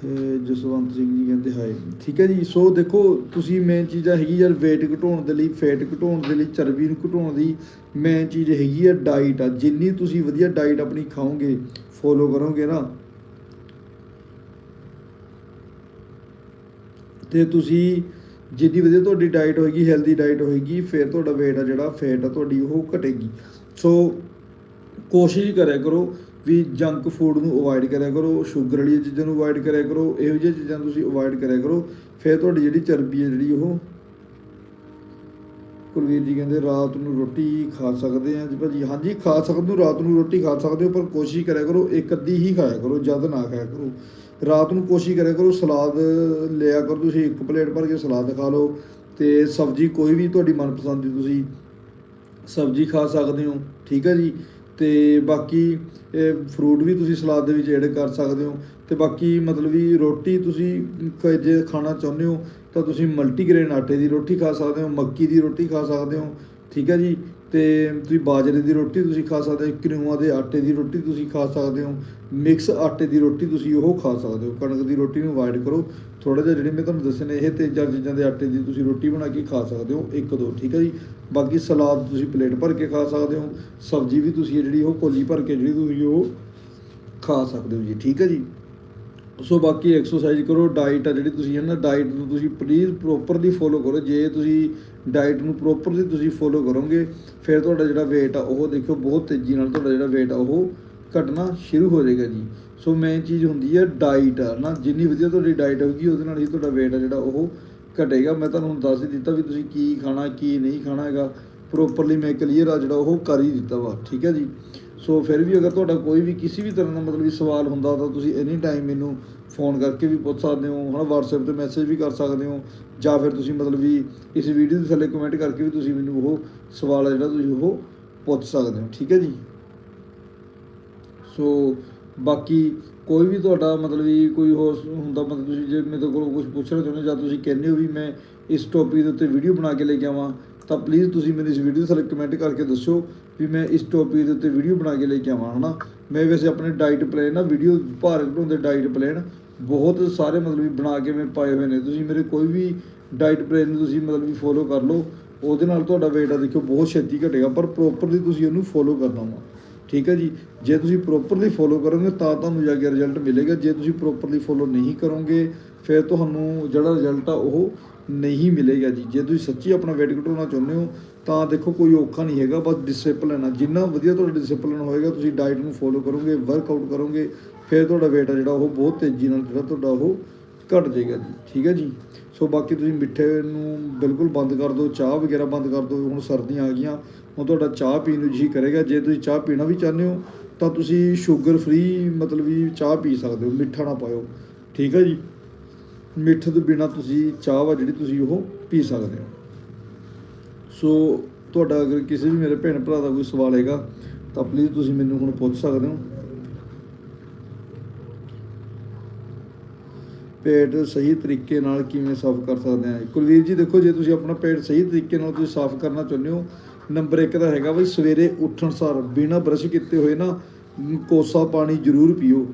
ਜਸਵੰਤ ਸਿੰਘ ਜੀ ਕਹਿੰਦੇ, ਹਾਏ, ਠੀਕ ਹੈ ਜੀ, ਸੋ ਦੇਖੋ, ਤੁਸੀਂ ਮੇਨ ਚੀਜ਼ਾਂ ਹੈਗੀ ਯਾਰ, weight ਘਟਾਉਣ ਦੇ ਲਈ ਫੈਟ ਘਟਾਉਣ ਦੇ ਲਈ, ਚਰਬੀ ਨੂੰ ਘਟਾਉਣ ਦੀ ਮੇਨ ਚੀਜ਼ ਹੈਗੀ ਆ ਡਾਈਟ ਆ। ਜਿੰਨੀ ਤੁਸੀਂ ਵਧੀਆ ਡਾਈਟ ਆਪਣੀ ਖਾਓਗੇ ਫੋਲੋ ਕਰੋਗੇ ਨਾ। ਤੇ ਤੁਸੀਂ ਜਿੰਨੀ ਵਧੀਆ ਤੁਹਾਡੀ ਡਾਈਟ ਹੋਏਗੀ ਹੈਲਦੀ ਡਾਈਟ ਹੋਏਗੀ, ਫਿਰ ਤੁਹਾਡਾ weight ਆ ਜਿਹੜਾ ਫੈਟ ਆ ਤੁਹਾਡੀ, ਉਹ ਘਟੇਗੀ। ਸੋ ਕੋਸ਼ਿਸ਼ ਕਰਿਆ ਕਰੋ ਵੀ ਜੰਕ ਫੂਡ ਨੂੰ ਅਵੋਇਡ ਕਰਿਆ ਕਰੋ ਸ਼ੂਗਰ ਵਾਲੀਆਂ ਚੀਜ਼ਾਂ ਨੂੰ ਅਵੋਇਡ ਕਰਿਆ ਕਰੋ, ਇਹੋ ਜਿਹੀਆਂ ਚੀਜ਼ਾਂ ਤੁਸੀਂ ਅਵੋਇਡ ਕਰਿਆ ਕਰੋ। ਫਿਰ ਤੁਹਾਡੀ ਜਿਹੜੀ ਚਰਬੀ ਹੈ ਜਿਹੜੀ ਉਹ, ਕੁਲਵੀਰ ਜੀ ਕਹਿੰਦੇ ਰਾਤ ਨੂੰ ਰੋਟੀ ਖਾ ਸਕਦੇ ਆ ਜੀ ਭਾਜੀ। ਹਾਂਜੀ, ਖਾ ਸਕਦੇ ਹੋ, ਰਾਤ ਨੂੰ ਰੋਟੀ ਖਾ ਸਕਦੇ ਹੋ, ਪਰ ਕੋਸ਼ਿਸ਼ ਕਰਿਆ ਕਰੋ, ਇੱਕ ਅੱਧੀ ਹੀ ਖਾਇਆ ਕਰੋ ਜ਼ਿਆਦਾ ਨਾ ਖਾਇਆ ਕਰੋ। ਰਾਤ ਨੂੰ ਕੋਸ਼ਿਸ਼ ਕਰਿਆ ਕਰੋ, ਸਲਾਦ ਲਿਆ ਕਰੋ ਤੁਸੀਂ, ਇੱਕ ਪਲੇਟ ਭਰ ਕੇ ਸਲਾਦ ਖਾ ਲਓ ਤੇ ਸਬਜ਼ੀ ਕੋਈ ਵੀ ਤੁਹਾਡੀ ਮਨਪਸੰਦ ਦੀ ਤੁਸੀਂ ਸਬਜ਼ੀ ਖਾ ਸਕਦੇ ਹੋ, ਠੀਕ ਹੈ ਜੀ। ਤੇ ਬਾਕੀ ਫਰੂਟ ਵੀ ਤੁਸੀਂ ਸਲਾਦ ਦੇ ਵਿੱਚ ਐਡ ਕਰ ਸਕਦੇ ਹੋ। ਤੇ ਬਾਕੀ ਮਤਲਬ ਵੀ ਰੋਟੀ ਤੁਸੀਂ ਜੇ ਖਾਣਾ ਚਾਹੁੰਦੇ ਹੋ, ਤਾਂ ਤੁਸੀਂ ਮਲਟੀਗ੍ਰੇਨ ਆਟੇ ਦੀ ਰੋਟੀ ਖਾ ਸਕਦੇ ਹੋ, ਮੱਕੀ ਦੀ ਰੋਟੀ ਖਾ ਸਕਦੇ ਹੋ। ਠੀਕ ਹੈ ਜੀ? ਤੇ ਤੁਸੀਂ ਬਾਜਰੇ ਦੀ ਰੋਟੀ ਤੁਸੀਂ ਖਾ ਸਕਦੇ ਹੋ, ਕਿਨੂਆ ਦੇ ਆਟੇ ਦੀ ਰੋਟੀ ਤੁਸੀਂ ਖਾ ਸਕਦੇ ਹੋ, ਮਿਕਸ ਆਟੇ ਦੀ ਰੋਟੀ ਤੁਸੀਂ ਉਹ ਖਾ ਸਕਦੇ ਹੋ। ਕਣਕ ਦੀ ਰੋਟੀ ਨੂੰ ਅਵਾਇਡ ਕਰੋ। ਥੋੜਾ ਜਿਹਾ ਜਿਹੜੇ ਮੈਂ ਤੁਹਾਨੂੰ ਦੱਸੇ ਨੇ, ਇਹ ਤਿੰਨ ਚਾਰ ਚੀਜ਼ਾਂ ਦੇ ਆਟੇ ਦੀ ਤੁਸੀਂ ਰੋਟੀ ਬਣਾ ਕੇ ਖਾ ਸਕਦੇ ਹੋ, ਇੱਕ ਦੋ, ਠੀਕ ਹੈ ਜੀ? ਬਾਕੀ ਸਲਾਦ ਤੁਸੀਂ ਪਲੇਟ ਭਰ ਕੇ ਖਾ ਸਕਦੇ ਹੋ, ਸਬਜ਼ੀ ਵੀ ਤੁਸੀਂ ਜਿਹੜੀ ਉਹ ਕੋਲੀ ਭਰ ਕੇ ਜਿਹੜੀ ਤੁਸੀਂ ਉਹ ਖਾ ਸਕਦੇ ਹੋ ਜੀ, ਠੀਕ ਹੈ ਜੀ? ਸੋ ਬਾਕੀ ਐਕਸਰਸਾਈਜ਼ ਕਰੋ ਡਾਈਟ ਆ ਜਿਹੜੀ ਤੁਸੀਂ ਹੈ ਨਾ ਡਾਈਟ ਨੂੰ ਤੁਸੀਂ ਪਲੀਜ਼ ਪ੍ਰੋਪਰਲੀ ਫੋਲੋ ਕਰੋ। ਜੇ ਤੁਸੀਂ ਡਾਈਟ ਨੂੰ ਪ੍ਰੋਪਰਲੀ ਤੁਸੀਂ ਫੋਲੋ ਕਰੋਗੇ, ਫਿਰ ਤੁਹਾਡਾ ਜਿਹੜਾ weight ਆ ਉਹ ਦੇਖੋ ਬਹੁਤ ਤੇਜ਼ੀ ਨਾਲ ਤੁਹਾਡਾ ਜਿਹੜਾ weight ਆ ਉਹ ਘਟਣਾ ਸ਼ੁਰੂ ਹੋ ਜਾਏਗਾ ਜੀ। ਸੋ ਮੇਨ ਚੀਜ਼ ਹੁੰਦੀ ਹੈ ਡਾਈਟ ਆ, ਨਾ ਜਿੰਨੀ ਵਧੀਆ ਤੁਹਾਡੀ ਡਾਈਟ ਹੋਊਗੀ, ਉਹਦੇ ਨਾਲ ਹੀ ਤੁਹਾਡਾ weight ਆ ਜਿਹੜਾ ਉਹ ਘਟੇਗਾ। ਮੈਂ ਤੁਹਾਨੂੰ ਹੁਣ ਦੱਸ ਹੀ ਦਿੱਤਾ ਵੀ ਤੁਸੀਂ ਕੀ ਖਾਣਾ, ਕੀ ਨਹੀਂ ਖਾਣਾ ਹੈਗਾ। ਪ੍ਰੋਪਰਲੀ ਮੈਂ ਕਲੀਅਰ ਆ ਜਿਹੜਾ ਉਹ ਕਰ ਹੀ ਦਿੱਤਾ ਵਾ, ਠੀਕ ਹੈ ਜੀ। ਸੋ ਫਿਰ ਵੀ ਅਗਰ ਤੁਹਾਡਾ ਕੋਈ ਵੀ ਕਿਸੇ ਵੀ ਤਰ੍ਹਾਂ ਦਾ ਮਤਲਬ ਵੀ ਸਵਾਲ ਹੁੰਦਾ ਤਾਂ ਤੁਸੀਂ ਐਨੀ ਟਾਈਮ ਮੈਨੂੰ ਫੋਨ ਕਰਕੇ ਵੀ ਪੁੱਛ ਸਕਦੇ ਹੋ, ਹਨਾ, WhatsApp ਤੇ ਮੈਸੇਜ ਵੀ ਕਰ ਸਕਦੇ ਹੋ, ਜਾਂ ਫਿਰ ਤੁਸੀਂ ਮਤਲਬ ਵੀ ਇਸ ਵੀਡੀਓ ਦੇ ਥੱਲੇ ਕਮੈਂਟ ਕਰਕੇ ਵੀ ਤੁਸੀਂ ਮੈਨੂੰ ਉਹ ਸਵਾਲ ਆ ਜਿਹੜਾ ਤੁਸੀਂ ਉਹ ਪੁੱਛ ਸਕਦੇ ਹੋ, ਠੀਕ ਹੈ ਜੀ? ਸੋ ਬਾਕੀ ਕੋਈ ਵੀ ਤੁਹਾਡਾ ਮਤਲਬ ਵੀ ਕੋਈ ਹੋਰ ਹੁੰਦਾ, ਮਤਲਬ ਤੁਸੀਂ ਜੇ ਮੇਰੇ ਕੋਲ ਕੁਝ ਪੁੱਛਣਾ ਚਾਹੁੰਦੇ ਜਾਂ ਤੁਸੀਂ ਕਹਿੰਦੇ ਹੋ ਵੀ ਮੈਂ ਇਸ ਟੌਪਿਕ ਦੇ ਉੱਤੇ ਵੀਡੀਓ ਬਣਾ ਕੇ ਲੈ ਕੇ ਆਵਾਂ, ਤਾਂ ਪਲੀਜ਼ ਤੁਸੀਂ ਮੈਨੂੰ ਇਸ ਵੀਡੀਓ ਦੇ ਥੱਲੇ ਕਮੈਂਟ ਕਰਕੇ ਦੱਸੋ ਵੀ ਮੈਂ ਇਸ ਟੌਪਿਕ ਦੇ ਉੱਤੇ ਵੀਡੀਓ ਬਣਾ ਕੇ ਲੈ ਕੇ ਆਵਾਂ, ਹਨਾ? ਮੈਂ ਵੈਸੇ ਆਪਣੇ ਡਾਈਟ ਪਲਾਨ ਨਾ ਵੀਡੀਓ ਭਾਰਤ ਬਣਾਉਂਦੇ ਡਾਈਟ ਪਲਾਨ ਬਹੁਤ ਸਾਰੇ ਮਤਲਬ ਵੀ ਬਣਾ ਕੇ ਮੈਂ ਪਾਏ ਹੋਏ ਨੇ। ਤੁਸੀਂ ਮੇਰੇ ਕੋਈ ਵੀ ਡਾਈਟ ਪਲਾਨ ਨੂੰ ਤੁਸੀਂ ਮਤਲਬ ਵੀ ਫੋਲੋ ਕਰ ਲਓ, ਉਹਦੇ ਨਾਲ ਤੁਹਾਡਾ weight ਆ, ਦੇਖਿਓ, ਬਹੁਤ ਛੇਤੀ ਘਟੇਗਾ, ਪਰ ਪ੍ਰੋਪਰਲੀ ਤੁਸੀਂ ਉਹਨੂੰ ਫੋਲੋ ਕਰਨਾ ਵਾ। ਠੀਕ ਹੈ ਜੀ? ਜੇ ਤੁਸੀਂ ਪ੍ਰੋਪਰਲੀ ਫੋਲੋ ਕਰੋਗੇ, ਤਾਂ ਤੁਹਾਨੂੰ ਜਾ ਕੇ ਰਿਜ਼ਲਟ ਮਿਲੇਗਾ। ਜੇ ਤੁਸੀਂ ਪ੍ਰੋਪਰਲੀ ਫੋਲੋ ਨਹੀਂ ਕਰੋਗੇ, ਫਿਰ ਤੁਹਾਨੂੰ ਜਿਹੜਾ ਰਿਜ਼ਲਟ ਆ, ਉਹ ਨਹੀਂ ਮਿਲੇਗਾ ਜੀ। ਜੇ ਤੁਸੀਂ ਸੱਚੀ ਆਪਣਾ weight ਘਟਾਉਣਾ ਚਾਹੁੰਦੇ ਹੋ ਤਾਂ ਦੇਖੋ ਕੋਈ ਔਖਾ ਨਹੀਂ ਹੈਗਾ, ਬਸ ਡਿਸਪਲਿਨ ਆ। ਜਿੰਨਾ ਵਧੀਆ ਤੁਹਾਡਾ ਡਿਸਪਲਿਨ ਹੋਏਗਾ, ਤੁਸੀਂ ਡਾਈਟ ਨੂੰ ਫੋਲੋ ਕਰੋਗੇ ਵਰਕਆਊਟ ਕਰੋਗੇ, ਫਿਰ ਤੁਹਾਡਾ weight ਆ ਜਿਹੜਾ ਉਹ ਬਹੁਤ ਤੇਜ਼ੀ ਨਾਲ ਜਿਹੜਾ ਤੁਹਾਡਾ ਉਹ ਘਟ ਜਾਏਗਾ ਜੀ। ਠੀਕ ਹੈ ਜੀ? ਸੋ ਬਾਕੀ ਤੁਸੀਂ ਮਿੱਠੇ ਨੂੰ ਬਿਲਕੁਲ ਬੰਦ ਕਰ ਦਿਓ, ਚਾਹ ਵਗੈਰਾ ਬੰਦ ਕਰ ਦਿਓ, ਹੁਣ ਸਰਦੀਆਂ ਆ ਗਈਆਂ, ਹੁਣ ਤੁਹਾਡਾ ਚਾਹ ਪੀਣ ਨੂੰ ਜੀ ਕਰੇਗਾ। ਜੇ ਤੁਸੀਂ ਚਾਹ ਪੀਣਾ ਵੀ ਚਾਹੁੰਦੇ ਹੋ, ਤਾਂ ਤੁਸੀਂ ਸ਼ੂਗਰ ਫ੍ਰੀ ਮਤਲਬ ਵੀ ਚਾਹ ਪੀ ਸਕਦੇ ਹੋ, ਮਿੱਠਾ ਨਾ ਪਾਇਓ। ਠੀਕ ਹੈ ਜੀ? ਮਿੱਠੇ ਤੋਂ ਬਿਨਾ ਤੁਸੀਂ ਚਾਹ ਵਾ ਜਿਹੜੀ ਤੁਸੀਂ ਉਹ ਪੀ ਸਕਦੇ ਹੋ। ਸੋ ਤੁਹਾਡਾ ਅਗਰ ਕਿਸੇ ਵੀ ਮੇਰੇ ਭੈਣ ਭਰਾ ਦਾ ਕੋਈ ਸਵਾਲ ਹੈਗਾ, ਤਾਂ ਪਲੀਜ਼ ਤੁਸੀਂ ਮੈਨੂੰ ਹੁਣ ਪੁੱਛ ਸਕਦੇ ਹੋ। ਪੇਟ ਸਹੀ ਤਰੀਕੇ ਨਾਲ ਕਿਵੇਂ ਸਾਫ਼ ਕਰ ਸਕਦੇ ਹਾਂ ਕੁਲਵੀਰ ਜੀ, ਦੇਖੋ ਜੇ ਤੁਸੀਂ ਆਪਣਾ ਪੇਟ ਸਹੀ ਤਰੀਕੇ ਨਾਲ ਤੁਸੀਂ ਸਾਫ਼ ਕਰਨਾ ਚਾਹੁੰਦੇ ਹੋ, ਨੰਬਰ 1 ਦਾ ਹੈਗਾ ਬਈ ਸਵੇਰੇ ਉੱਠਣ ਸਾਰ, ਬਿਨਾਂ ਬਰਸ਼ ਕੀਤੇ ਹੋਏ ਨਾ, ਕੋਸਾ ਪਾਣੀ ਜ਼ਰੂਰ ਪੀਓ।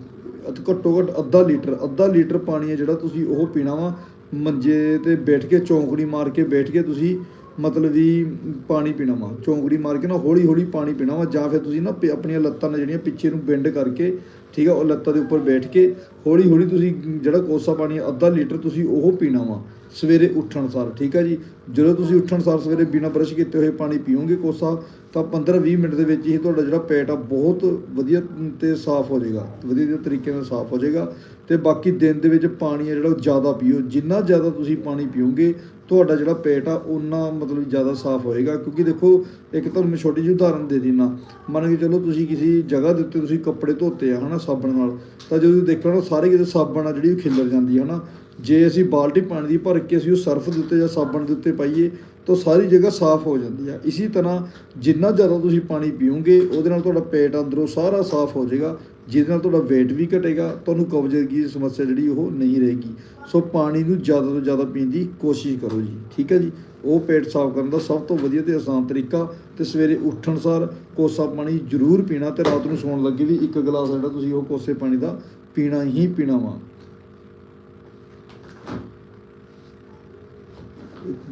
ਘੱਟੋ ਘੱਟ ਅੱਧਾ ਲੀਟਰ ਅੱਧਾ ਲੀਟਰ ਪਾਣੀ ਹੈ ਜਿਹੜਾ ਤੁਸੀਂ ਉਹ ਪੀਣਾ ਵਾ। ਮੰਜੇ ਤੇ ਬੈਠ ਕੇ ਚੌਂਕੜੀ ਮਾਰ ਕੇ ਬੈਠ ਕੇ ਤੁਸੀਂ ਮਤਲਬ ਵੀ ਪਾਣੀ ਪੀਣਾ ਵਾ, ਚੌਂਕੜੀ ਮਾਰ ਕੇ ਨਾ ਹੌਲੀ ਹੌਲੀ ਪਾਣੀ ਪੀਣਾ ਵਾ, ਜਾਂ ਫਿਰ ਤੁਸੀਂ ਨਾ ਪ- ਆਪਣੀਆਂ ਲੱਤਾਂ ਨਾਲ ਜਿਹੜੀਆਂ ਪਿੱਛੇ ਨੂੰ ਬੈਂਡ ਕਰਕੇ, ਠੀਕ ਆ, ਉਹ ਲੱਤਾਂ ਦੇ ਉੱਪਰ ਬੈਠ ਕੇ ਹੌਲੀ ਹੌਲੀ ਤੁਸੀਂ ਜਿਹੜਾ ਕੋਸਾ ਪਾਣੀ ਅੱਧਾ ਲੀਟਰ ਤੁਸੀਂ ਉਹ ਪੀਣਾ ਵਾ, ਸਵੇਰੇ ਉੱਠਣ ਸਾਰ, ਠੀਕ ਆ ਜੀ? ਜਦੋਂ ਤੁਸੀਂ ਉੱਠਣ ਸਾਰ ਸਵੇਰੇ ਬਿਨਾਂ ਬਰਸ਼ ਕੀਤੇ ਹੋਏ ਪਾਣੀ ਪੀਓਗੇ ਕੋਸਾ, ਤਾਂ 15-20 ਮਿੰਟ ਦੇ ਵਿੱਚ ਹੀ ਤੁਹਾਡਾ ਜਿਹੜਾ ਪੇਟ ਆ ਬਹੁਤ ਵਧੀਆ ਤੇ ਸਾਫ਼ ਹੋ ਜਾਏਗਾ ਵਧੀਆ ਤਰੀਕੇ ਨਾਲ ਸਾਫ਼ ਹੋ ਜਾਏਗਾ, ਤੇ ਬਾਕੀ ਦਿਨ ਦੇ ਵਿੱਚ ਪਾਣੀ ਆ ਜਿਹੜਾ ਉਹ ਜ਼ਿਆਦਾ ਪੀਓ, ਜਿੰਨਾ ਜ਼ਿਆਦਾ ਤੁਸੀਂ ਪਾਣੀ ਪੀਓਗੇ ਤੁਹਾਡਾ ਜਿਹੜਾ ਪੇਟ ਆ ਉਨਾ ਮਤਲਬ ਜ਼ਿਆਦਾ ਸਾਫ਼ ਹੋਏਗਾ। ਕਿਉਂਕਿ ਦੇਖੋ, ਇੱਕ ਤੁਹਾਨੂੰ ਮੈਂ ਛੋਟੀ ਜਿਹੀ ਉਦਾਹਰਨ ਦੇ ਦਿੰਨਾ। ਮੰਨ ਕੇ ਚਲੋ, ਤੁਸੀਂ ਕਿਸੇ ਜਗ੍ਹਾ ਦੇ ਉੱਤੇ ਤੁਸੀਂ ਕੱਪੜੇ ਧੋਤੇ ਆ, ਹਨਾ, ਸਾਬਣ ਨਾਲ। ਤਾਂ ਜਦੋਂ ਤੁਸੀਂ ਦੇਖੋ ਨਾ, ਸਾਰੇ ਕਿਤੇ ਸਾਬਣ ਆ ਜਿਹੜੀ ਉਹ ਖਿਲਰ ਜਾਂਦੀ ਹੈ ਹਨਾ। ਜੇ ਅਸੀਂ ਬਾਲਟੀ ਪਾਣੀ ਦੀ ਭਰ ਕੇ ਅਸੀਂ ਉਹ ਸਰਫ ਦੇ ਉੱਤੇ ਜਾਂ ਸਾਬਣ ਦੇ ਉੱਤੇ ਪਾਈਏ ਤਾਂ ਸਾਰੀ ਜਗ੍ਹਾ ਸਾਫ਼ ਹੋ ਜਾਂਦੀ ਆ। ਇਸੇ ਤਰ੍ਹਾਂ ਜਿੰਨਾ ਜ਼ਿਆਦਾ ਤੁਸੀਂ ਪਾਣੀ ਪੀਓਗੇ, ਉਹਦੇ ਨਾਲ ਤੁਹਾਡਾ ਪੇਟ ਅੰਦਰੋਂ ਸਾਰਾ ਸਾਫ਼ ਹੋ ਜਾਏਗਾ। ਜਿਹਦੇ ਨਾਲ ਤੁਹਾਡਾ weight ਵੀ ਘਟੇਗਾ, ਤੁਹਾਨੂੰ ਕਬਜ਼ ਦੀ ਸਮੱਸਿਆ ਜਿਹੜੀ ਉਹ ਨਹੀਂ ਰਹੇਗੀ। ਸੋ ਪਾਣੀ ਨੂੰ ਜ਼ਿਆਦਾ ਤੋਂ ਜ਼ਿਆਦਾ ਪੀਣ ਦੀ ਕੋਸ਼ਿਸ਼ ਕਰੋ ਜੀ, ਠੀਕ ਹੈ ਜੀ? ਉਹ ਪੇਟ ਸਾਫ਼ ਕਰਨ ਦਾ ਸਭ ਤੋਂ ਵਧੀਆ ਤੇ ਆਸਾਨ ਤਰੀਕਾ ਤੇ ਸਵੇਰੇ ਉੱਠਣ ਸਾਰ ਕੋਸਾ ਪਾਣੀ ਜ਼ਰੂਰ ਪੀਣਾ ਤੇ ਰਾਤ ਨੂੰ ਸੌਣ ਲੱਗੇ ਵੀ ਇੱਕ ਗਲਾਸ ਜਿਹੜਾ ਤੁਸੀਂ ਉਹ ਕੋਸੇ ਪਾਣੀ ਦਾ ਪੀਣਾ ਹੀ ਪੀਣਾ ਵਾ।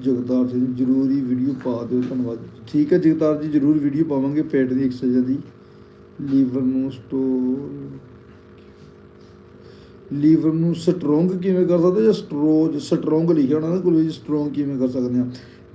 ਜਗਤਾਰ ਸਿੰਘ, ਜਰੂਰੀ ਵੀਡੀਓ ਪਾ ਦਿਓ, ਧੰਨਵਾਦ। ਠੀਕ ਹੈ ਜਗਤਾਰ ਜੀ, ਜਰੂਰ ਵੀਡੀਓ ਪਾਵਾਂਗੇ ਪੇਟ ਦੀ ਐਕਸਰਸਾਈਜ਼ ਦੀ। ਲੀਵਰ ਨੂੰ ਸਟੋਰ ਲੀਵਰ ਨੂੰ ਸਟਰੋਂਗ ਕਿਵੇਂ ਕਰ ਸਕਦੇ ਜਾਂ ਸਟਰੋਜ ਸਟਰੋਂਗ ਲਿਖਿਆ ਹੋਣਾ ਨਾ ਕੋਈ ਸਟਰੋਂਗ ਕਿਵੇਂ ਕਰ ਸਕਦੇ ਆ?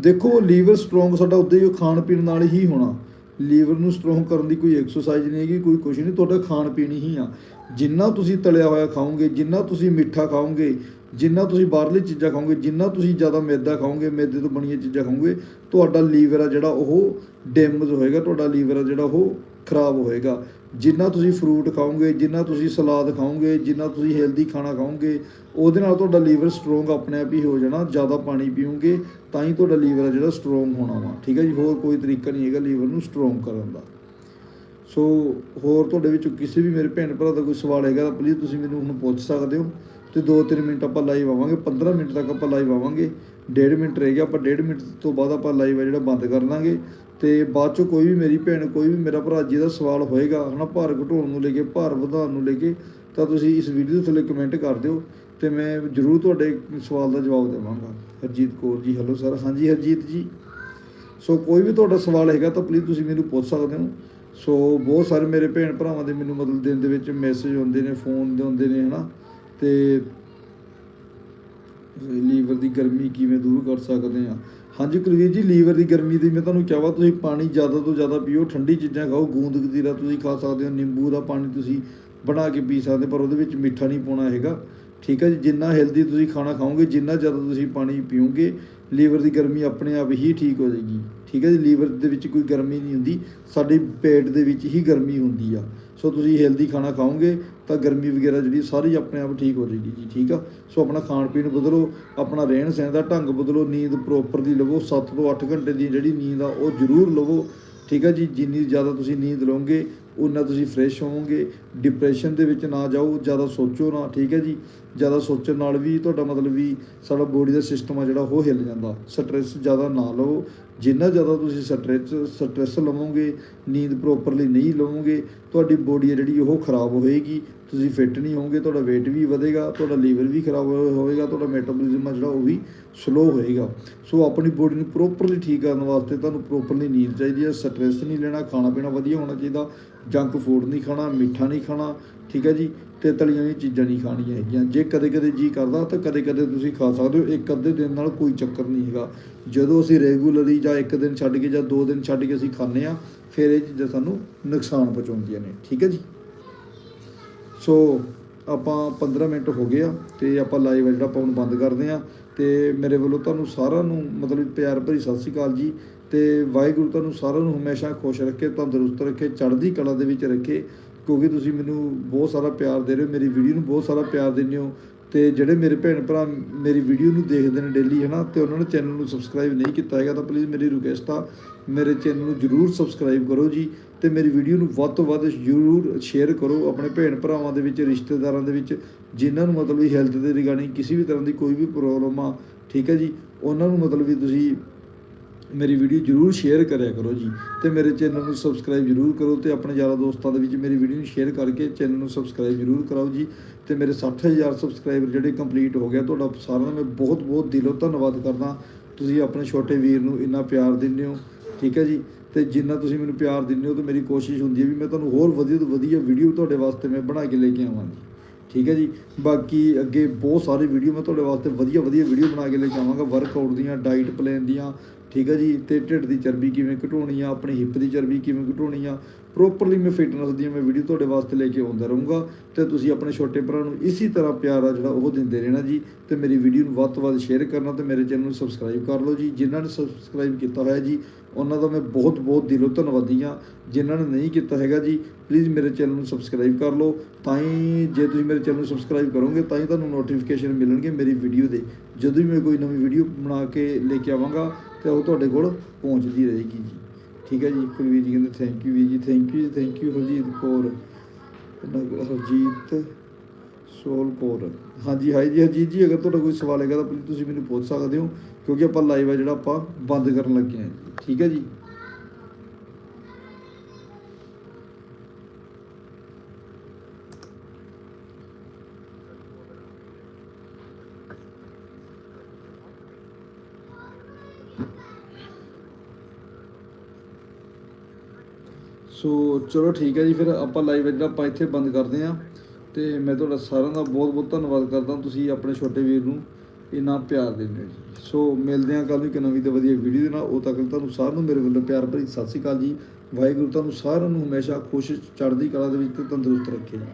ਦੇਖੋ ਲੀਵਰ ਸਟਰੋਂਗ ਸਾਡਾ ਉੱਤੇ ਹੀ ਉਹ ਖਾਣ ਪੀਣ ਨਾਲ ਹੀ ਹੋਣਾ। ਲੀਵਰ ਨੂੰ ਸਟਰੋਂਗ ਕਰਨ ਦੀ ਕੋਈ ਐਕਸਰਸਾਈਜ਼ ਨਹੀਂ ਹੈਗੀ, ਕੋਈ ਕੁਝ ਨਹੀਂ, ਤੁਹਾਡਾ ਖਾਣ ਪੀਣ ਹੀ ਆ। ਜਿੰਨਾ ਤੁਸੀਂ ਤਲਿਆ ਹੋਇਆ ਖਾਓਗੇ, ਜਿੰਨਾ ਤੁਸੀਂ ਮਿੱਠਾ ਖਾਓਗੇ ਜਿੰਨਾ ਤੁਸੀਂ ਬਾਹਰਲੀ ਚੀਜ਼ਾਂ ਖਾਓਗੇ, ਜਿੰਨਾ ਤੁਸੀਂ ਜ਼ਿਆਦਾ ਮੈਦਾ ਖਾਓਗੇ, ਮੈਦੇ ਤੋਂ ਬਣੀਆਂ ਚੀਜ਼ਾਂ ਖਾਓਗੇ, ਤੁਹਾਡਾ ਲੀਵਰ ਆ ਜਿਹੜਾ ਉਹ ਡੈਮੇਜ ਹੋਏਗਾ, ਤੁਹਾਡਾ ਲੀਵਰ ਆ ਜਿਹੜਾ ਉਹ ਖਰਾਬ ਹੋਏਗਾ। ਜਿੰਨਾ ਤੁਸੀਂ ਫਰੂਟ ਖਾਓਗੇ, ਜਿੰਨਾ ਤੁਸੀਂ ਸਲਾਦ ਖਾਓਗੇ, ਜਿੰਨਾ ਤੁਸੀਂ ਹੈਲਦੀ ਖਾਣਾ ਖਾਓਗੇ, ਉਹਦੇ ਨਾਲ ਤੁਹਾਡਾ ਲੀਵਰ ਸਟਰੋਂਗ ਆਪਣੇ ਆਪ ਹੀ ਹੋ ਜਾਣਾ, ਜ਼ਿਆਦਾ ਪਾਣੀ ਪੀਓਗੇ, ਤਾਂ ਹੀ ਤੁਹਾਡਾ ਲੀਵਰ ਆ ਜਿਹੜਾ ਸਟਰੋਂਗ ਹੋਣਾ ਵਾ। ਠੀਕ ਹੈ ਜੀ? ਹੋਰ ਕੋਈ ਤਰੀਕਾ ਨਹੀਂ ਹੈਗਾ ਲੀਵਰ ਨੂੰ ਸਟਰੋਂਗ ਕਰਨ ਦਾ। ਸੋ ਹੋਰ ਤੁਹਾਡੇ ਵਿੱਚੋਂ ਕਿਸੇ ਵੀ ਮੇਰੇ ਭੈਣ ਭਰਾ ਦਾ ਕੋਈ ਸਵਾਲ ਹੈਗਾ ਤਾਂ ਪਲੀਜ਼ ਤੁਸੀਂ ਮੈਨੂੰ ਹੁਣ ਪੁੱਛ ਸਕਦੇ ਹੋ। ਤੇ 2-3 ਮਿੰਟ ਆਪਾਂ ਲਾਈਵ ਆਵਾਂਗੇ 15 ਮਿੰਟ ਤੱਕ ਆਪਾਂ ਲਾਈਵ ਆਵਾਂਗੇ। 1.5 ਮਿੰਟ ਰਹਿ ਗਿਆ, ਆਪਾਂ 1.5 ਮਿੰਟ ਤੋਂ ਬਾਅਦ ਆਪਾਂ ਲਾਈਵ ਆ ਜਿਹੜਾ ਬੰਦ ਕਰ ਲਾਂਗੇ। ਤੇ ਬਾਅਦ ਚੋਂ ਕੋਈ ਵੀ ਮੇਰੀ ਭੈਣ, ਕੋਈ ਵੀ ਮੇਰਾ ਭਰਾ, ਜਿਹਦਾ ਸਵਾਲ ਹੋਏਗਾ, ਹਨਾ, ਭਾਰ ਘਟਾਉਣ ਨੂੰ ਲੈ ਕੇ, ਭਾਰ ਵਧਾਉਣ ਨੂੰ ਲੈ ਕੇ, ਤਾਂ ਤੁਸੀਂ ਇਸ ਵੀਡੀਓ ਦੇ ਥੱਲੇ ਕਮੈਂਟ ਕਰ ਦਿਓ ਤੇ ਮੈਂ ਜ਼ਰੂਰ ਤੁਹਾਡੇ ਸਵਾਲ ਦਾ ਜਵਾਬ ਦੇਵਾਂਗਾ। ਹਰਜੀਤ ਕੌਰ ਜੀ ਹੈਲੋ ਸਰ ਹਾਂਜੀ, ਹਰਜੀਤ ਜੀ। ਸੋ ਕੋਈ ਵੀ ਤੁਹਾਡਾ ਸਵਾਲ ਹੈਗਾ ਤਾਂ ਪਲੀਜ਼ ਤੁਸੀਂ ਮੈਨੂੰ ਪੁੱਛ ਸਕਦੇ ਹੋ। ਸੋ ਬਹੁਤ ਸਾਰੇ ਮੇਰੇ ਭੈਣ ਭਰਾਵਾਂ ਦੇ ਮੈਨੂੰ ਮਤਲਬ ਦਿਨ ਦੇ ਵਿੱਚ ਮੈਸੇਜ ਆਉਂਦੇ ਨੇ ਫੋਨ ਦੇ ਆਉਂਦੇ ਨੇ, ਹਨਾ। ਤੇ ਲੀਵਰ ਦੀ ਗਰਮੀ ਕਿਵੇਂ ਦੂਰ ਕਰ ਸਕਦੇ ਆ? ਹਾਂਜੀ ਕੁਲਵੀਰ ਜੀ, ਲੀਵਰ ਦੀ ਗਰਮੀ ਦੀ ਮੈਂ ਤੁਹਾਨੂੰ ਕਿਹਾ ਵਾ, ਤੁਸੀਂ ਪਾਣੀ ਜ਼ਿਆਦਾ ਤੋਂ ਜ਼ਿਆਦਾ ਪੀਓ, ਠੰਡੀ ਚੀਜ਼ਾਂ ਖਾਓ, ਗੂੰਦ ਕਤੀਰਾ ਤੁਸੀਂ ਖਾ ਸਕਦੇ ਹੋ, ਨਿੰਬੂ ਦਾ ਪਾਣੀ ਤੁਸੀਂ ਬਣਾ ਕੇ ਪੀ ਸਕਦੇ, ਪਰ ਉਹਦੇ ਵਿੱਚ ਮਿੱਠਾ ਨਹੀਂ ਪਾਉਣਾ ਹੈਗਾ। ਠੀਕ ਹੈ ਜੀ, ਜਿੰਨਾ ਹੈਲਦੀ ਤੁਸੀਂ ਖਾਣਾ ਖਾਓਗੇ, ਜਿੰਨਾ ਜ਼ਿਆਦਾ ਤੁਸੀਂ ਪਾਣੀ ਪੀਓਗੇ, ਲੀਵਰ ਦੀ ਗਰਮੀ ਆਪਣੇ ਆਪ ਹੀ ਠੀਕ ਹੋ ਜਾਏਗੀ। ਠੀਕ ਹੈ ਜੀ, ਲੀਵਰ ਦੇ ਵਿੱਚ ਕੋਈ ਗਰਮੀ ਨਹੀਂ ਹੁੰਦੀ, ਸਾਡੇ ਪੇਟ ਦੇ ਵਿੱਚ ਹੀ ਗਰਮੀ ਹੁੰਦੀ ਆ। ਸੋ ਤੁਸੀਂ ਹੈਲਦੀ ਖਾਣਾ ਖਾਓਗੇ, ਤਾਂ ਗਰਮੀ ਵਗੈਰਾ ਜਿਹੜੀ ਸਾਰੀ ਆਪਣੇ ਆਪ ਠੀਕ ਹੋ ਜਾਏਗੀ ਜੀ, ਠੀਕ ਆ? ਸੋ ਆਪਣਾ ਖਾਣ ਪੀਣ ਬਦਲੋ, ਆਪਣਾ ਰਹਿਣ ਸਹਿਣ ਦਾ ਢੰਗ ਬਦਲੋ, ਨੀਂਦ ਪ੍ਰੋਪਰ ਦੀ ਲਵੋ 7 ਤੋਂ 8 ਘੰਟੇ ਦੀ ਜਿਹੜੀ ਨੀਂਦ ਆ, ਉਹ ਜ਼ਰੂਰ ਲਵੋ। ਠੀਕ ਆ ਜੀ, ਜਿੰਨੀ ਜ਼ਿਆਦਾ ਤੁਸੀਂ ਨੀਂਦ ਲਓਗੇ ਉਨਾ ਤੁਸੀਂ ਫਰੈਸ਼ ਹੋਵੋਗੇ। ਡਿਪਰੈਸ਼ਨ ਦੇ ਵਿੱਚ ਨਾ ਜਾਓ, ਜ਼ਿਆਦਾ ਸੋਚੋ ਨਾ, ਠੀਕ ਹੈ ਜੀ? ਜ਼ਿਆਦਾ ਸੋਚਣ ਨਾਲ ਵੀ ਤੁਹਾਡਾ ਮਤਲਬ ਵੀ ਸਾਡਾ ਬੋਡੀ ਦਾ ਸਿਸਟਮ ਆ ਜਿਹੜਾ, ਉਹ ਹਿੱਲ ਜਾਂਦਾ। ਸਟ੍ਰੈਸ ਜ਼ਿਆਦਾ ਨਾ ਲਓ ਜਿੰਨਾ ਜ਼ਿਆਦਾ ਤੁਸੀਂ ਸਟ੍ਰੈਸ ਸਟ੍ਰੈਸ ਲਵੋਗੇ, ਨੀਂਦ ਪ੍ਰੋਪਰਲੀ ਨਹੀਂ ਲਵੋਗੇ, ਤੁਹਾਡੀ ਬੋਡੀ ਹੈ ਜਿਹੜੀ, ਉਹ ਖਰਾਬ ਹੋਏਗੀ। ਤੁਸੀਂ ਫਿੱਟ ਨਹੀਂ ਹੋਵੋਗੇ, ਤੁਹਾਡਾ weight ਵੀ ਵਧੇਗਾ, ਤੁਹਾਡਾ ਲੀਵਰ ਵੀ ਖਰਾਬ ਹੋ- ਹੋਵੇਗਾ, ਤੁਹਾਡਾ ਮੈਟਾਬੋਲਿਜ਼ਮ ਆ ਜਿਹੜਾ ਉਹ ਵੀ ਸਲੋ ਹੋਏਗਾ। ਸੋ ਆਪਣੀ ਬੋਡੀ ਨੂੰ ਪ੍ਰੋਪਰਲੀ ਠੀਕ ਕਰਨ ਵਾਸਤੇ ਤੁਹਾਨੂੰ ਪ੍ਰੋਪਰਲੀ ਨੀਂਦ ਚਾਹੀਦੀ ਹੈ ਸਟ੍ਰੈਸ ਨਹੀਂ ਲੈਣਾ, ਖਾਣਾ ਪੀਣਾ ਵਧੀਆ ਹੋਣਾ ਚਾਹੀਦਾ ਜੰਕ ਫੂਡ ਨਹੀਂ ਖਾਣਾ, ਮਿੱਠਾ ਨਹੀਂ ਖਾਣਾ, ਠੀਕ ਹੈ ਜੀ, ਤੇ ਤਲੀਆਂ ਹੋਈਆਂ ਚੀਜ਼ਾਂ ਨਹੀਂ ਖਾਣੀਆਂ ਹੈਗੀਆਂ। ਜੇ ਕਦੇ ਕਦੇ ਜੀ ਕਰਦਾ, ਤਾਂ ਕਦੇ ਕਦੇ ਤੁਸੀਂ ਖਾ ਸਕਦੇ ਹੋ, ਇੱਕ ਅੱਧੇ ਦਿਨ ਨਾਲ ਕੋਈ ਚੱਕਰ ਨਹੀਂ ਹੈਗਾ। ਜਦੋਂ ਅਸੀਂ ਰੈਗੂਲਰਲੀ ਜਾਂ ਇੱਕ ਦਿਨ ਛੱਡ ਕੇ ਜਾਂ ਦੋ ਦਿਨ ਛੱਡ ਕੇ ਅਸੀਂ ਖਾਂਦੇ ਆ ਫਿਰ ਇਹ ਚੀਜ਼ਾਂ ਸਾਨੂੰ ਨੁਕਸਾਨ ਪਹੁੰਚਾਉਂਦੀਆਂ ਨੇ, ਠੀਕ ਹੈ ਜੀ? ਸੋ ਆਪਾਂ 15 ਮਿੰਟ ਹੋ ਗਏ ਆ ਤੇ ਆਪਾਂ ਲਾਈਵ ਜਿਹੜਾ ਪਾਉਣ ਬੰਦ ਕਰਦੇ ਆ। ਤੇ ਮੇਰੇ ਵੱਲੋਂ ਤੁਹਾਨੂੰ ਸਾਰਿਆਂ ਨੂੰ ਮਤਲਬ ਪਿਆਰ ਭਰੀ ਸਤਿ ਸ਼੍ਰੀ ਅਕਾਲ ਜੀ। ਤੇ ਵਾਹਿਗੁਰੂ ਤੁਹਾਨੂੰ ਸਾਰਿਆਂ ਨੂੰ ਹਮੇਸ਼ਾ ਖੁਸ਼ ਰੱਖੇ, ਤੰਦਰੁਸਤ ਰੱਖੇ, ਚੜ੍ਹਦੀ ਕਲਾ ਦੇ ਵਿੱਚ ਰੱਖੇ। ਕਿਉਂਕਿ ਤੁਸੀਂ ਮੈਨੂੰ ਬਹੁਤ ਸਾਰਾ ਪਿਆਰ ਦੇ ਰਹੇ ਹੋ, ਮੇਰੀ ਵੀਡੀਓ ਨੂੰ ਬਹੁਤ ਸਾਰਾ ਪਿਆਰ ਦਿੰਦੇ ਹੋ। ਤੇ ਜਿਹੜੇ ਮੇਰੇ ਭੈਣ ਭਰਾ ਮੇਰੀ ਵੀਡੀਓ ਨੂੰ ਦੇਖਦੇ ਨੇ ਡੇਲੀ ਹਨਾ, ਤੇ ਉਹਨਾਂ ਨੇ ਚੈਨਲ ਨੂੰ ਸਬਸਕ੍ਰਾਈਬ ਨਹੀਂ ਕੀਤਾ ਹੈਗਾ, ਤਾਂ ਪਲੀਜ਼ ਮੇਰੀ ਰਿਕੁਐਸਟ ਆ, ਮੇਰੇ ਚੈਨਲ ਨੂੰ ਜਰੂਰ ਸਬਸਕ੍ਰਾਈਬ ਕਰੋ ਜੀ ਤੇ ਮੇਰੀ ਵੀਡੀਓ ਨੂੰ ਵੱਧ ਤੋਂ ਵੱਧ ਜਰੂਰ ਸ਼ੇਅਰ ਕਰੋ ਆਪਣੇ ਭੈਣ ਭਰਾਵਾਂ ਦੇ ਵਿੱਚ, ਰਿਸ਼ਤੇਦਾਰਾਂ ਦੇ ਵਿੱਚ, ਜਿਨ੍ਹਾਂ ਨੂੰ ਮਤਲਬ ਵੀ ਹੈਲਥ ਦੇ ਰਿਗਾਰਡਿੰਗ ਕਿਸੇ ਵੀ ਤਰ੍ਹਾਂ ਦੀ ਕੋਈ ਵੀ ਪ੍ਰੋਬਲਮ ਆ, ਠੀਕ ਹੈ ਜੀ, ਉਹਨਾਂ ਨੂੰ ਮਤਲਬ ਵੀ ਤੁਸੀਂ ਮੇਰੀ ਵੀਡੀਓ ਜਰੂਰ ਸ਼ੇਅਰ ਕਰਿਆ ਕਰੋ ਜੀ ਤੇ ਮੇਰੇ ਚੈਨਲ ਨੂੰ ਸਬਸਕ੍ਰਾਈਬ ਜਰੂਰ ਕਰੋ ਤੇ ਆਪਣੇ ਯਾਰਾਂ ਦੋਸਤਾਂ ਦੇ ਵਿੱਚ ਮੇਰੀ ਵੀਡੀਓ ਨੂੰ ਸ਼ੇਅਰ ਕਰਕੇ ਚੈਨਲ ਨੂੰ ਸਬਸਕ੍ਰਾਈਬ ਜਰੂਰ ਕਰਾਓ ਜੀ। ਤੇ ਮੇਰੇ 60000 ਸਬਸਕ੍ਰਾਈਬਰ ਜਿਹੜੇ ਕੰਪਲੀਟ ਹੋ ਗਿਆ ਤੁਹਾਡਾ ਸਾਰਿਆਂ ਦਾ ਮੈਂ ਬਹੁਤ ਬਹੁਤ ਦਿਲੋਂ ਧੰਨਵਾਦ ਕਰਦਾ। ਤੁਸੀਂ ਆਪਣੇ ਛੋਟੇ ਵੀਰ ਨੂੰ ਇੰਨਾ ਪਿਆਰ ਦਿੰਦੇ ਹੋ, ਠੀਕ ਹੈ ਜੀ? ਤੇ ਜਿੰਨਾ ਤੁਸੀਂ ਮੈਨੂੰ ਪਿਆਰ ਦਿੰਦੇ ਹੋ ਤੇ ਮੇਰੀ ਕੋਸ਼ਿਸ਼ ਹੁੰਦੀ ਹੈ ਵੀ ਮੈਂ ਤੁਹਾਨੂੰ ਹੋਰ ਵਧੀਆ ਤੋਂ ਵਧੀਆ ਵੀਡੀਓ ਤੁਹਾਡੇ ਵਾਸਤੇ ਮੈਂ ਬਣਾ ਕੇ ਲੈ ਕੇ ਆਵਾਂ ਜੀ ਠੀਕ ਹੈ ਜੀ? ਬਾਕੀ ਅੱਗੇ ਬਹੁਤ ਸਾਰੇ ਵੀਡੀਓ ਮੈਂ ਤੁਹਾਡੇ ਵਾਸਤੇ ਵਧੀਆ ਵਧੀਆ ਵੀਡੀਓ ਬਣਾ ਕੇ ਲੈ ਕੇ ਆਵਾਂਗਾ ਵਰਕਆਊਟ ਦੀਆਂ ਡਾਈਟ ਪਲਾਨ ਦੀਆਂ ਠੀਕ ਹੈ ਜੀ? ਤੇ ਢਿੱਡ ਦੀ ਚਰਬੀ ਕਿਵੇਂ ਘਟਾਉਣੀ ਆ? ਆਪਣੀ ਹਿੱਪ ਦੀ ਚਰਬੀ ਕਿਵੇਂ ਘਟਾਉਣੀ ਆ? ਪ੍ਰੋਪਰਲੀ ਮੈਂ ਫਿਟਨੈਸ ਦੀਆਂ ਮੈਂ ਵੀਡੀਓ ਤੁਹਾਡੇ ਵਾਸਤੇ ਲੈ ਕੇ ਆਉਂਦਾ ਰਹੂੰਗਾ। ਤੇ ਤੁਸੀਂ ਆਪਣੇ ਛੋਟੇ ਭਰਾ ਨੂੰ ਇਸੇ ਤਰ੍ਹਾਂ ਪਿਆਰ ਆ ਜਿਹੜਾ ਉਹ ਦਿੰਦੇ ਰਹਿਣਾ ਜੀ। ਤੇ ਮੇਰੀ ਵੀਡੀਓ ਨੂੰ ਵੱਧ ਤੋਂ ਵੱਧ ਸ਼ੇਅਰ ਕਰਨਾ ਤੇ ਮੇਰੇ ਚੈਨਲ ਨੂੰ ਸਬਸਕ੍ਰਾਈਬ ਕਰ ਲਓ ਜੀ। ਜਿਨ੍ਹਾਂ ਨੇ ਸਬਸਕ੍ਰਾਈਬ ਕੀਤਾ ਹੋਇਆ ਜੀ ਉਹਨਾਂ ਦਾ ਮੈਂ ਬਹੁਤ ਬਹੁਤ ਦਿਲੋਂ ਧੰਨਵਾਦੀ ਹਾਂ। ਜਿਨ੍ਹਾਂ ਨੇ ਨਹੀਂ ਕੀਤਾ ਹੈਗਾ ਜੀ ਪਲੀਜ਼ ਮੇਰੇ ਚੈਨਲ ਨੂੰ ਸਬਸਕ੍ਰਾਈਬ ਕਰ ਲਓ। ਤਾਂ ਹੀ ਜੇ ਤੁਸੀਂ ਮੇਰੇ ਚੈਨਲ ਨੂੰ ਸਬਸਕ੍ਰਾਈਬ ਕਰੋਗੇ, ਤਾਂ ਹੀ ਤੁਹਾਨੂੰ ਨੋਟੀਫਿਕੇਸ਼ਨ ਮਿਲਣਗੇ ਮੇਰੀ ਵੀਡੀਓ ਦੇ। ਜਦੋਂ ਵੀ ਮੈਂ ਕੋਈ ਨਵੀਂ ਵੀਡੀਓ ਬਣਾ ਕੇ ਲੈ ਕੇ ਆਵਾਂਗਾ, ਤੇ ਉਹ ਤੁਹਾਡੇ ਕੋਲ ਪਹੁੰਚਦੀ ਰਹੇਗੀ ਜੀ। ਠੀਕ ਹੈ ਜੀ, ਕੁਲਵੀਰ ਜੀ ਕਹਿੰਦੇ ਥੈਂਕ ਯੂ ਵੀਰ ਜੀ ਥੈਂਕ ਯੂ ਜੀ ਥੈਂਕ ਯੂ ਹਰਜੀਤ ਕੌਰ। ਹਰਜੀਤ ਸੋਲ ਕੌਰ। ਹਾਂਜੀ ਹਾਈ ਜੀ, ਹਰਜੀਤ ਜੀ, ਅਗਰ ਤੁਹਾਡਾ ਕੋਈ ਸਵਾਲ ਹੈਗਾ ਤਾਂ ਪਲੀਜ਼ ਤੁਸੀਂ ਮੈਨੂੰ ਪੁੱਛ ਸਕਦੇ ਹੋ, ਕਿਉਂਕਿ ਆਪਾਂ ਲਾਈਵ ਆ ਜਿਹੜਾ ਆਪਾਂ ਬੰਦ ਕਰਨ ਲੱਗੇ ਹਾਂ ਜੀ। ਠੀਕ ਹੈ ਜੀ। ਸੋ ਚਲੋ ਠੀਕ ਹੈ ਜੀ, ਫਿਰ ਆਪਾਂ ਲਾਈਵ ਜਿਹੜਾ ਆਪਾਂ ਇੱਥੇ ਬੰਦ ਕਰਦੇ ਹਾਂ। ਤੇ ਮੈਂ ਤੁਹਾਡਾ ਸਾਰਿਆਂ ਦਾ ਬਹੁਤ ਬਹੁਤ ਧੰਨਵਾਦ ਕਰਦਾ ਤੁਸੀਂ ਆਪਣੇ ਛੋਟੇ ਵੀਰ ਨੂੰ। ਇੰਨਾ ਪਿਆਰ ਦਿੰਦੇ ਹੋ ਜੀ। ਸੋ ਮਿਲਦੇ ਹਾਂ ਕੱਲ ਨੂੰ ਇੱਕ ਨਵੀਂ ਤੇ ਵਧੀਆ ਵੀਡੀਓ ਦੇ ਨਾਲ। ਉਹ ਤੱਕ ਤੁਹਾਨੂੰ ਸਾਰਿਆਂ ਨੂੰ ਮੇਰੇ ਵੱਲੋਂ ਪਿਆਰ ਭਰੀ ਸਤਿ ਸ਼੍ਰੀ ਅਕਾਲ ਜੀ। ਵਾਹਿਗੁਰੂ ਤੁਹਾਨੂੰ ਸਾਰਿਆਂ ਨੂੰ ਹਮੇਸ਼ਾ ਖੁਸ਼ ਚੜ੍ਹਦੀ ਕਲਾ ਦੇ ਵਿੱਚ ਤੇ ਤੰਦਰੁਸਤ ਰੱਖੇ। ਜੀ